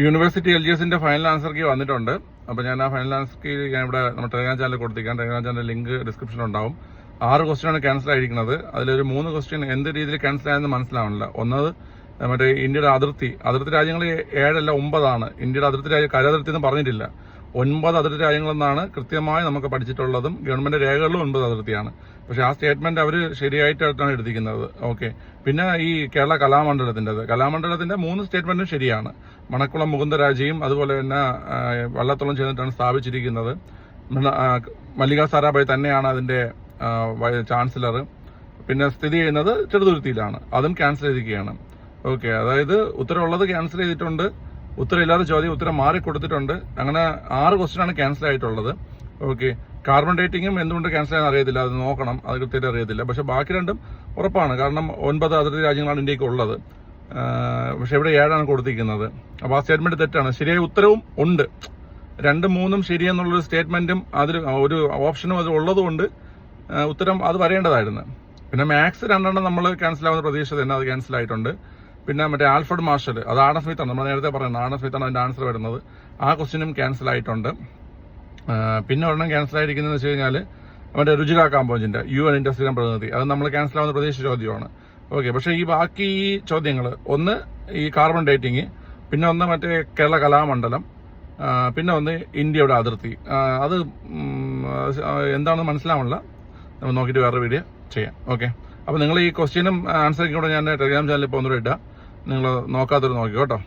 University L G എസിന്റെ final answer key വന്നിട്ടുണ്ട്. അപ്പോൾ ഞാൻ ആ ഫൈനൽ ആൻസർ കീ ഞാൻ ഇവിടെ നമ്മുടെ ടെലിഗ്രാം ചാനലിൽ കൊടുത്തിരിക്കാം ടെലിഗ്രാം ചാനൽ ലിങ്ക് ഡിസ്ക്രിപ്ഷൻ ഉണ്ടാവും. ആറ് ക്വസ്റ്റ്യൻ ആണ് ക്യാൻസൽ ആയിരിക്കുന്നത്. അതിലൊരു മൂന്ന് ക്വസ്റ്റ്യൻ എന്ത് രീതിയിൽ ക്യാൻസൽ ആയെന്ന് മനസ്സിലാവണില്ല. ഒന്നത് മറ്റേ ഇന്ത്യയുടെ അതിർത്തി. അതിർത്തി രാജ്യങ്ങൾ ഏഴല്ല ഒമ്പതാണ്. ഇന്ത്യയുടെ അതിർത്തി രാജ്യം കരതിർത്തി എന്ന് പറഞ്ഞിട്ടില്ല. ഒൻപത് അതിർത്തി രാജ്യങ്ങളെന്നാണ് കൃത്യമായി നമുക്ക് പഠിച്ചിട്ടുള്ളതും ഗവൺമെന്റ് രേഖകളിലും ഒൻപത് അതിർത്തിയാണ്. പക്ഷേ ആ സ്റ്റേറ്റ്മെന്റ് അവർ ശരിയായിട്ടാണ് എടുത്തിരിക്കുന്നത് ഓക്കെ. പിന്നെ ഈ കേരള കലാമണ്ഡലത്തിന്റെത്. കലാമണ്ഡലത്തിന്റെ മൂന്ന് സ്റ്റേറ്റ്മെന്റും ശരിയാണ്. മണക്കുളം മുകുന്ദരാജയും അതുപോലെ തന്നെ വള്ളത്തോളം ചേർന്നിട്ടാണ് സ്ഥാപിച്ചിരിക്കുന്നത്. മല്ലിക സാരാഭായ് തന്നെയാണ് അതിന്റെ ചാൻസലർ പിന്നെ സ്ഥിതി ചെയ്യുന്നത് ചെറുതുരുത്തിയിലാണ്. അതും ക്യാൻസൽ ചെയ്തിരിക്കുകയാണ്. ഓക്കെ. അതായത് ഉത്തരവുള്ളത് ക്യാൻസൽ ചെയ്തിട്ടുണ്ട്. ഉത്തരമില്ലാത്ത ചോദ്യം ഉത്തരം മാറി കൊടുത്തിട്ടുണ്ട്. അങ്ങനെ ആറ് ക്വസ്റ്റ്യൻ ആണ് ക്യാൻസൽ ആയിട്ടുള്ളത്. ഓക്കെ. കാർബൺ ഡേറ്റിങ്ങും എന്തുകൊണ്ട് ക്യാൻസൽ ആയെന്ന് അറിയത്തില്ല. അത് നോക്കണം. അത് കൃത്യമായിട്ട് അറിയത്തില്ല. പക്ഷെ ബാക്കി രണ്ടും ഉറപ്പാണ്. കാരണം ഒൻപത് അതിർത്തി രാജ്യങ്ങളാണ് ഇന്ത്യയ്ക്ക് ഉള്ളത്. പക്ഷെ ഇവിടെ ഏഴാണ് കൊടുത്തിരിക്കുന്നത്. അപ്പോൾ ആ സ്റ്റേറ്റ്മെന്റ് തെറ്റാണ്. ശരിയായ ഉത്തരവും ഉണ്ട്. രണ്ടും മൂന്നും ശരിയെന്നുള്ളൊരു സ്റ്റേറ്റ്മെന്റും അതിൽ ഒരു ഓപ്ഷനും അത് ഉള്ളതുകൊണ്ട് ഉത്തരം അത് വരേണ്ടതായിരുന്നു. പിന്നെ മാത്സ് രണ്ടെണ്ണം നമ്മൾ ക്യാൻസൽ ആവുന്ന പ്രതീക്ഷ തന്നെ അത് ക്യാൻസൽ ആയിട്ടുണ്ട്. പിന്നെ മറ്റേ ആൽഫർഡ് മാർഷൽ അത് ആഡം എഫ് നമ്മൾ നേരത്തെ പറയുന്നത് ആഡം എഫ് ആണ് അതിന്റെ ആൻസർ വരുന്നത്. ആ ക്വസ്റ്റിനും ക്യാൻസൽ ആയിട്ടുണ്ട്. പിന്നെ ഒരെണ്ണം ക്യാൻസൽ ആയിരിക്കുന്നതെന്ന് വെച്ച് കഴിഞ്ഞാൽ മറ്റേ രുചിര കാമ്പോജിന്റെ യു എൻ ഇൻഡസ്ട്രിയുടെ പ്രതിനിധി. അത് നമ്മൾ ക്യാൻസൽ ആവുന്ന പ്രതീക്ഷ ചോദ്യമാണ്. ഓക്കെ പക്ഷേ ഈ ബാക്കി ഈ ചോദ്യങ്ങൾ ഒന്ന് ഈ കാർബൺ ഡേറ്റിംഗ് പിന്നെ ഒന്ന് മറ്റേ കേരള കലാമണ്ഡലം പിന്നെ ഒന്ന് ഇന്ത്യയുടെ അതിർത്തി. അത് എന്താണെന്ന് മനസ്സിലാവണില്ല. നമ്മൾ നോക്കിയിട്ട് വേറെ വീഡിയോ ചെയ്യാം. ഓക്കെ അപ്പോൾ നിങ്ങൾ ഈ ക്വസ്റ്റ്യനും ആൻസറിനും കൂടെ ഞാൻ ടെലിഗ്രാം ചാനലിൽ ഇപ്പോൾ ഒന്നുകൂടെ ഇടാം. നിങ്ങൾ നോക്കാത്തൊരു നോക്കി കേട്ടോ.